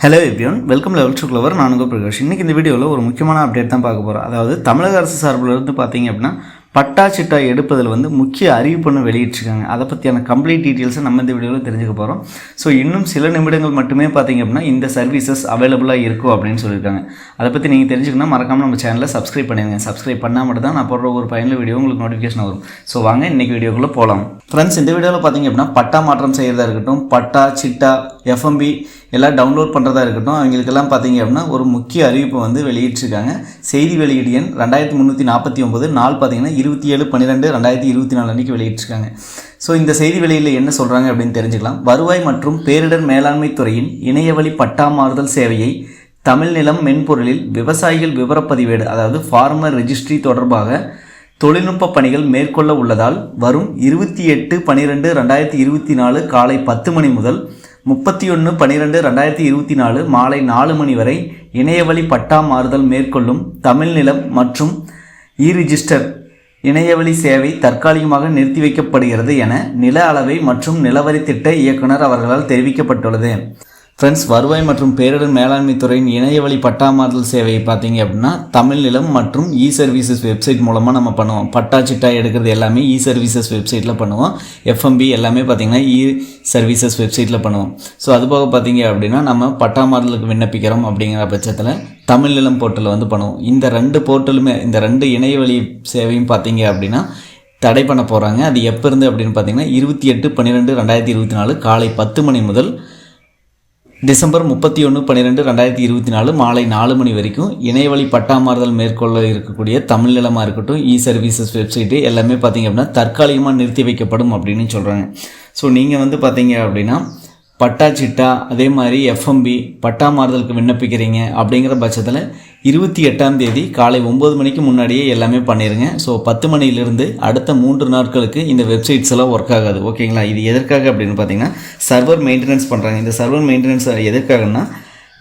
Hello everyone welcome level two clever நானுங்க பிரகாஷ். இன்றைக்கி இந்த வீடியோவில் ஒரு முக்கியமான அப்டேட் தான் பார்க்க போகிறோம் அதாவது தமிழக அரசு சார்பில் இருந்து பார்த்தீங்க அப்படின்னா பட்டா சிட்டா எடுப்பதில் வந்து முக்கிய அறிவிப்புன்னு வெளியிட்டிருக்காங்க. அதை பற்றியான கம்ப்ளீட் டீட்டெயில்ஸை நம்ம இந்த வீடியோவில் தெரிஞ்சுக்க போகிறோம் ஸோ இன்னும் சில நிமிடங்கள் மட்டுமே பார்த்தீங்க அப்படின்னா இந்த சர்வீசஸ் அவைலபிளாக இருக்கும் அப்படின்னு சொல்லியிருக்காங்க. அதை பற்றி நீங்கள் தெரிஞ்சுக்கணும் மறக்காமல் நம்ம சேனலை சப்ஸ்கிரைப் பண்ணிடுங்க. சப்ஸ்கிரைப் பண்ணால் மட்டும் தான் நான் போடுற ஒரு பயனுள்ள வீடியோ உங்களுக்கு நோட்டிஃபிகேஷன் வரும். ஸோ வாங்க இன்றைக்கி வீடியோக்குள்ளே போகலாம் ஃப்ரெண்ட்ஸ் இந்த வீடியோவில் பார்த்தீங்க அப்படின்னா பட்டா மாற்றம் செய்கிறதா இருக்கட்டும் பட்டா சிட்டா எஃப்எம்பி எல்லாம் டவுன்லோட் பண்ணுறதா இருக்கட்டும் அவங்களுக்கெல்லாம் பார்த்தீங்க அப்படின்னா ஒரு முக்கிய அறிவிப்பை வந்து வெளியிட்டிருக்காங்க. செய்தி வெளியீடு எண் ரெண்டாயிரத்தி முந்நூற்றி நாற்பத்தி ஒம்பது நாள் பார்த்தீங்கன்னா இருபத்தி ஏழு பன்னிரெண்டு ரெண்டாயிரத்தி இருபத்தி நாலு அன்றைக்கி வெளியிட்டிருக்காங்க. ஸோ இந்த செய்தி வெளியில் என்ன சொல்கிறாங்க அப்படின்னு தெரிஞ்சுக்கலாம். வருவாய் மற்றும் பேரிடர் மேலாண்மை துறையின் இணையவழி பட்டா மாறுதல் சேவையை தமிழ்நிலம் மென்பொருளில் விவசாயிகள் விவரப்பதிவேடு அதாவது ஃபார்மர் ரெஜிஸ்ட்ரி தொடர்பாக தொழில்நுட்ப பணிகள் மேற்கொள்ள உள்ளதால் வரும் இருபத்தி எட்டு பனிரெண்டு ரெண்டாயிரத்தி இருபத்தி நாலு காலை பத்து மணி முதல் முப்பத்தி ஒன்று பன்னிரெண்டு ரெண்டாயிரத்தி இருபத்தி நாலு மாலை நாலு மணி வரை இணையவழி பட்டா மாறுதல் மேற்கொள்ளும் தமிழ்நிலம் மற்றும் இ ரிஜிஸ்டர் இணையவழி சேவை தற்காலிகமாக நிறுத்தி வைக்கப்படுகிறது என நில அளவை மற்றும் நிலவரி திட்ட இயக்குனர் அவர்களால் தெரிவிக்கப்பட்டுள்ளது. ஃப்ரெண்ட்ஸ் வருவாய் மற்றும் பேரிடர் மேலாண்மை துறையின் இணையவழி பட்டாமாறுதல் சேவையை பார்த்தீங்க அப்படின்னா தமிழ் நிலம் மற்றும் இ சர்வீசஸ் வெப்சைட் மூலமாக நம்ம பண்ணுவோம். பட்டா சிட்டா எடுக்கிறது எல்லாமே இ சர்வீசஸ் வெப்சைட்டில் பண்ணுவோம். எஃப்எம்பி எல்லாமே பார்த்தீங்கன்னா இ சர்வீசஸ் வெப்சைட்டில் பண்ணுவோம். ஸோ அதுபோக பார்த்தீங்க அப்படின்னா நம்ம பட்டாமாறுதலுக்கு விண்ணப்பிக்கிறோம் அப்படிங்கிற பட்சத்தில் தமிழ் நிலம் போர்ட்டலில் வந்து பண்ணுவோம். இந்த ரெண்டு போர்ட்டலுமே இந்த ரெண்டு இணையவழி சேவையும் பார்த்தீங்க அப்படின்னா தடை பண்ண போகிறாங்க அது எப்போ இருந்து அப்படின்னு பார்த்தீங்கன்னா இருபத்தி எட்டு பன்னிரெண்டு ரெண்டாயிரத்தி இருபத்தி நாலு காலை பத்து மணி முதல் டிசம்பர் முப்பத்தி ஒன்று பன்னிரெண்டு ரெண்டாயிரத்தி இருபத்தி நாலு மாலை நாலு மணி வரைக்கும் இணையவழி பட்டாமாறுதல் மேற்கொள்ள இருக்கக்கூடிய தமிழ் நிலமாக இருக்கட்டும் இ சர்வீசஸ் வெப்சைட்டு எல்லாமே பார்த்தீங்க அப்படின்னா தற்காலிகமாக நிறுத்தி வைக்கப்படும் அப்படின்னு சொல்கிறாங்க ஸோ நீங்கள் வந்து பார்த்தீங்க அப்படின்னா பட்டா சிட்டா அதே மாதிரி எஃப்எம்பி பட்டா மாறுதலுக்கு விண்ணப்பிக்கிறீங்க அப்படிங்கிற பட்சத்தில் இருபத்தி எட்டாம் தேதி காலை ஒம்பது மணிக்கு முன்னாடியே எல்லாமே பண்ணிடுங்க ஸோ பத்து மணியிலிருந்து அடுத்த மூன்று நாட்களுக்கு இந்த வெப்சைட்ஸ் எல்லாம் ஒர்க் ஆகாது. ஓகேங்களா இது எதற்காக அப்படின்னு பார்த்தீங்கன்னா சர்வர் மெயின்டெனன்ஸ் பண்ணுறாங்க இந்த சர்வர் மெயின்டெனன்ஸ் எதற்காகன்னா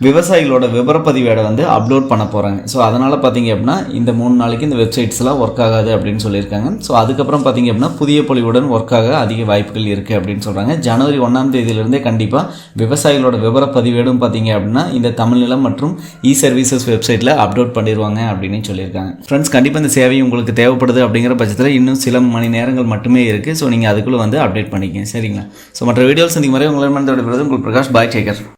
விவசாயிகளோட விவரப்பதிவேடை வந்து அப்லோட் பண்ண போகிறாங்க ஸோ அதனால் பார்த்தீங்க அப்படின்னா இந்த மூணு நாளைக்கு இந்த வெப்சைட்ஸ்லாம் ஒர்க் ஆகாது அப்படின்னு சொல்லியிருக்காங்க. ஸோ அதுக்கப்புறம் பார்த்தீங்க அப்படின்னா புதிய பொலிவுடன் ஒர்க் ஆக அதிக வாய்ப்புகள் இருக்குது அப்படின்னு சொல்கிறாங்க ஜனவரி ஒன்றாம் தேதியிலேருந்தே கண்டிப்பாக விவசாயிகளோட விவரப்பதிவேடும் பார்த்தீங்க அப்படின்னா இந்த தமிழ்நிலம் மற்றும் இ சர்வீசஸ் வெப்சைட்டில் அப்லோட் பண்ணிடுவாங்க அப்படின்னு சொல்லியிருக்காங்க. ஃப்ரெண்ட்ஸ் கண்டிப்பாக இந்த சேவை உங்களுக்கு தேவைப்படுது அப்படிங்கிற பட்சத்தில் இன்னும் சில மணி நேரங்கள் மட்டுமே இருக்குது ஸோ நீங்கள் அதுக்குள்ளே வந்து அப்டேட் பண்ணிக்கங்க. சரிங்களா? ஸோ மற்ற வீடியோஸ் சந்திக்கும் வரை உங்களை மனதோட உங்களுக்கு பிரகாஷ். பாய் சேகர்